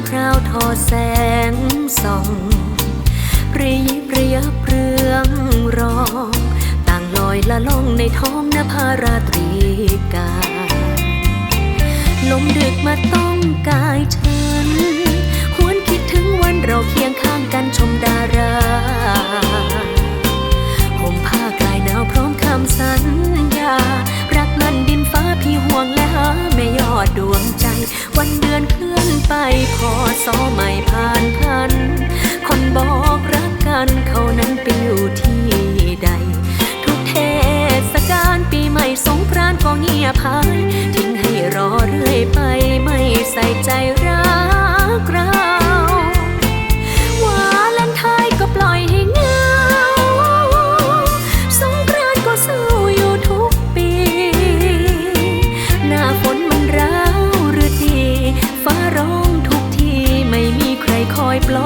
กันพราวทอแสงส่องระยิบระยับเรื่องรอง ต่างลอยละล่องในท้องนภาราตรีกาลมดึกมาต้องกายฉันหวนคิดถึงวันเราเคียงข้างกันชมดารา สอไม่ผ่านพันคน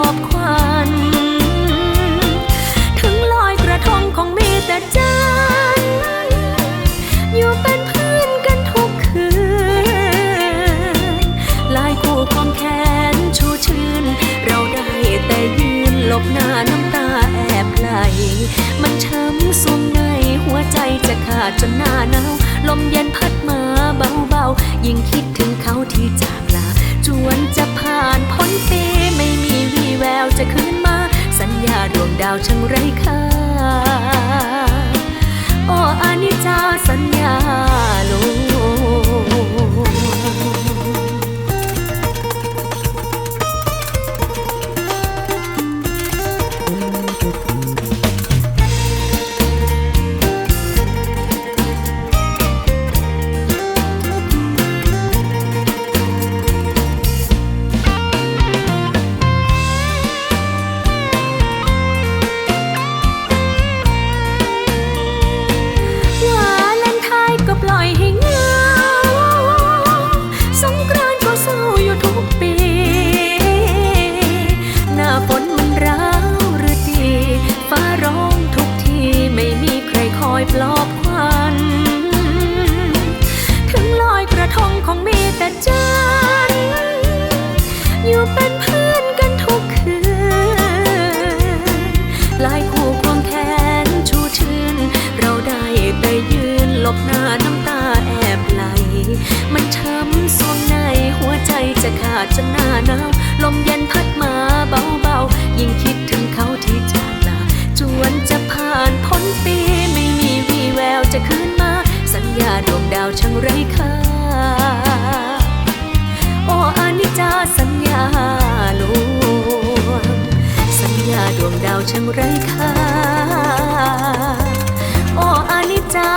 อบควันถึงลอยกระทงคงมีแต่จันอยู่เป็นเพื่อนกันทุกคืนลายคู่ความแขนชูชื่น เราได้แต่ยืนหลบหน้าน้ำตาแอบไหล มันช้ำสวงในหัวใจจะขาดจนหน้าหนาวลมเย็นพัดมาเบาๆยิ่ง ไรค่า ทงคงมีแต่จันทร์อยู่เป็นเพื่อนกันทุกคืนลายคู่ควงแขนชูชื่น เราได้แต่ยืนหลบหน้าน้ำตาแอบไหล มันช้ำสวงในหัวใจจะขาดจนหน้าหนาวลมเย็นพัดมาเบาๆ ยิ่งคิดถึงเขาที่จากลาจวนจะผ่านพ้นปีไม่มีวี่แววจะคืนมา สัญญาดวงดาวช่างไร้ ช่างไร้ค่าโอ้อานิจจา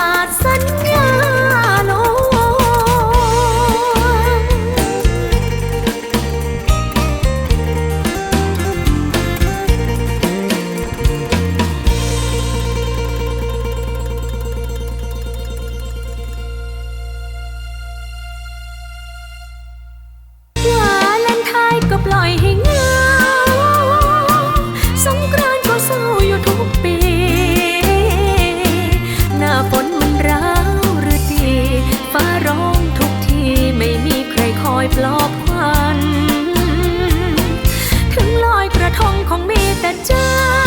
แต่จร์อยู่เป็น